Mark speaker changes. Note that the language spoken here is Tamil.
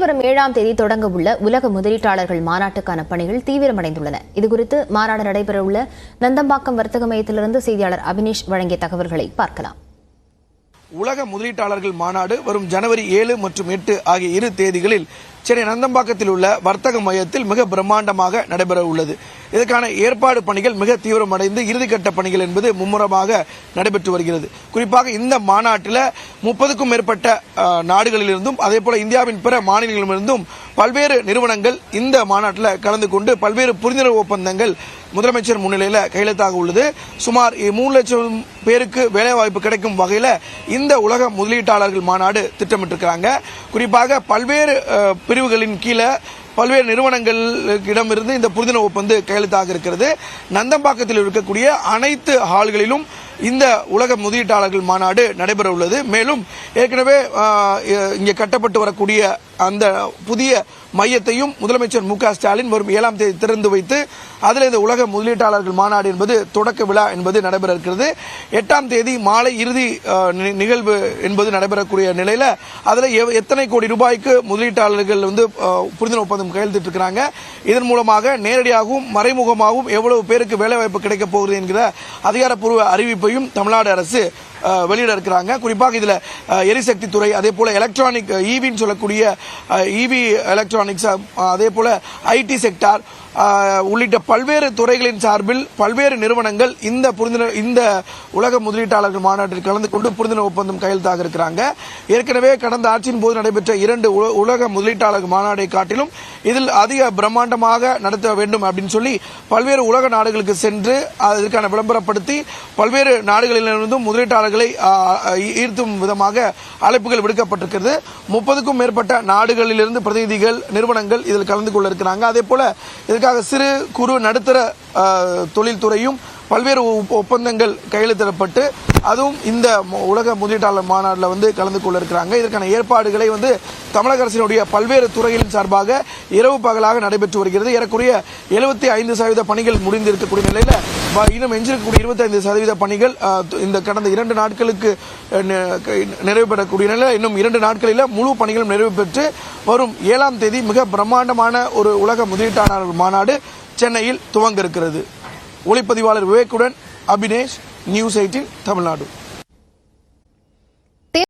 Speaker 1: சென்னையில் வரும் ஏழாம் தேதி தொடங்க உள்ள உலக முதலீட்டாளர்கள் மாநாட்டுக்கான பணிகள் தீவிரமடைந்துள்ளன. இதுகுறித்து மாநாடு நடைபெறவுள்ள நந்தம்பாக்கம் வர்த்தக மையத்திலிருந்து செய்தியாளர் அபினேஷ் வழங்கிய தகவல்களை பார்க்கலாம்.
Speaker 2: உலக முதலீட்டாளர்கள் மாநாடு வரும் ஜனவரி ஏழு மற்றும் எட்டு ஆகிய இரு தேதிகளில் சென்னை நந்தம்பாக்கத்தில் உள்ள வர்த்தக மையத்தில் மிக பிரம்மாண்டமாக நடைபெற உள்ளது இதற்கான ஏற்பாடு பணிகள் மிக தீவிரமடைந்து இறுதிக்கட்ட பணிகள் என்பது மும்முரமாக நடைபெற்று வருகிறது. குறிப்பாக இந்த மாநாட்டில் முப்பதுக்கும் மேற்பட்ட நாடுகளிலிருந்தும் அதே போல இந்தியாவின் பிற மாநிலங்களிலிருந்தும் பல்வேறு நிறுவனங்கள் இந்த மாநாட்டில் கலந்து கொண்டு பல்வேறு புரிந்துணர்வு ஒப்பந்தங்கள் முதலமைச்சர் முன்னிலையில் கையெழுத்தாக உள்ளது. சுமார் மூணு லட்சம் பேருக்கு வேலைவாய்ப்பு கிடைக்கும் வகையில் இந்த உலக முதலீட்டாளர்கள் மாநாடு திட்டமிட்டிருக்கிறாங்க. குறிப்பாக பல்வேறு பிரிவுகளின் கீழே பல்வேறு நிறுவனங்களிடமிருந்து இந்த புரிந்துணர்வு ஒப்பந்து கையெழுத்தாக இருக்கிறது. நந்தம்பாக்கத்தில் இருக்கக்கூடிய அனைத்து ஹால்களிலும் இந்த உலக முதலீட்டாளர்கள் மாநாடு நடைபெற உள்ளது மேலும் ஏற்கனவே இங்கே கட்டப்பட்டு வரக்கூடிய அந்த புதிய மையத்தையும் முதலமைச்சர் மு ஸ்டாலின் வரும் ஏழாம் தேதி திறந்து வைத்து அதில் இந்த உலக முதலீட்டாளர்கள் மாநாடு என்பது தொடக்க விழா என்பது நடைபெற இருக்கிறது எட்டாம் தேதி மாலை இறுதி நி- நிகழ்வு என்பது நடைபெறக்கூடிய நிலையில் அதில் எவ்- எத்தனை கோடி ரூபாய்க்கு முதலீட்டாளர்கள் வந்து புரிந்துணர்வு ஒப்பந்தம் கையெழுத்திட்டு இதன் மூலமாக நேரடியாகவும் மறைமுகமாகவும் எவ்வளவு பேருக்கு வேலைவாய்ப்பு கிடைக்கப் போகிறது என்கிற அதிகாரப்பூர்வ அறிவிப்பையும் தமிழ்நாடு அரசு வெளியிட இருக்கிறாங்க. குறிப்பாக இதில் எரிசக்தி துறை அதே போல் எலக்ட்ரானிக் ஈவின்னு சொல்லக்கூடிய ஈவி எலக்ட்ரானிக்ஸ் அதே போல் ஐடி செக்டார் உள்ளிட்ட பல்வேறு துறைகளின் சார்பில் பல்வேறு நிறுவனங்கள் இந்த புரிந்துணர்வு இந்த உலக முதலீட்டாளர்கள் மாநாட்டில் கலந்து கொண்டு புரிந்துணர்வு ஒப்பந்தம் கையெழுத்தாக இருக்கிறாங்க. ஏற்கனவே கடந்த ஆட்சியின் போது நடைபெற்ற இரண்டு உல- உலக முதலீட்டாளர்கள் மாநாடை காட்டிலும் இதில் அதிக பிரம்மாண்டமாக நடத்த வேண்டும் அப்படின்னு சொல்லி பல்வேறு உலக நாடுகளுக்கு சென்று அதற்கான விளம்பரப்படுத்தி பல்வேறு நாடுகளிலிருந்தும் முதலீட்டாளர்கள் அவர்களை ஈர்த்தும் விதமாக அழைப்புகள் விடுக்கப்பட்டிருக்கிறது. முப்பதுக்கும் மேற்பட்ட நாடுகளிலிருந்து பிரதிநிதிகள் நிறுவனங்கள் இதில் கலந்து கொள்ள இருக்கிறாங்க. அதே போல இதற்காக சிறு குறு நடுத்தர தொழில்துறையும் பல்வேறு ஒப்பந்தங்கள் கையெழுத்திடப்பட்டு அதுவும் இந்த உலக முதலீட்டாளர் மாநாட்டில் வந்து கலந்து கொள்ள இருக்கிறாங்க. இதற்கான ஏற்பாடுகளை வந்து தமிழக அரசினுடைய பல்வேறு துறைகளின் சார்பாக இரவு பகலாக நடைபெற்று வருகிறது. ஏறக்குறைய எழுபத்தி ஐந்து சதவீத பணிகள் முடிந்திருக்கக்கூடிய நிலையில் இன்னும் எஞ்சிருக்கக்கூடிய இருபத்தைந்து சதவீத பணிகள் இந்த கடந்த இரண்டு நாட்களுக்கு க- நிறைவு பெறக்கூடிய நிலையில் இன்னும் இரண்டு நாட்களில் முழு பணிகளும் நிறைவு பெற்று வரும் ஏழாம் தேதி மிக பிரம்மாண்டமான ஒரு உலக முதலீட்டாளர் மாநாடு சென்னையில் துவங்க இருக்கிறது. ஒளிப்பதிவாளர் விவேக்குடன் அபினேஷ் நியூஸ் எயிட்டின் தமிழ்நாடு.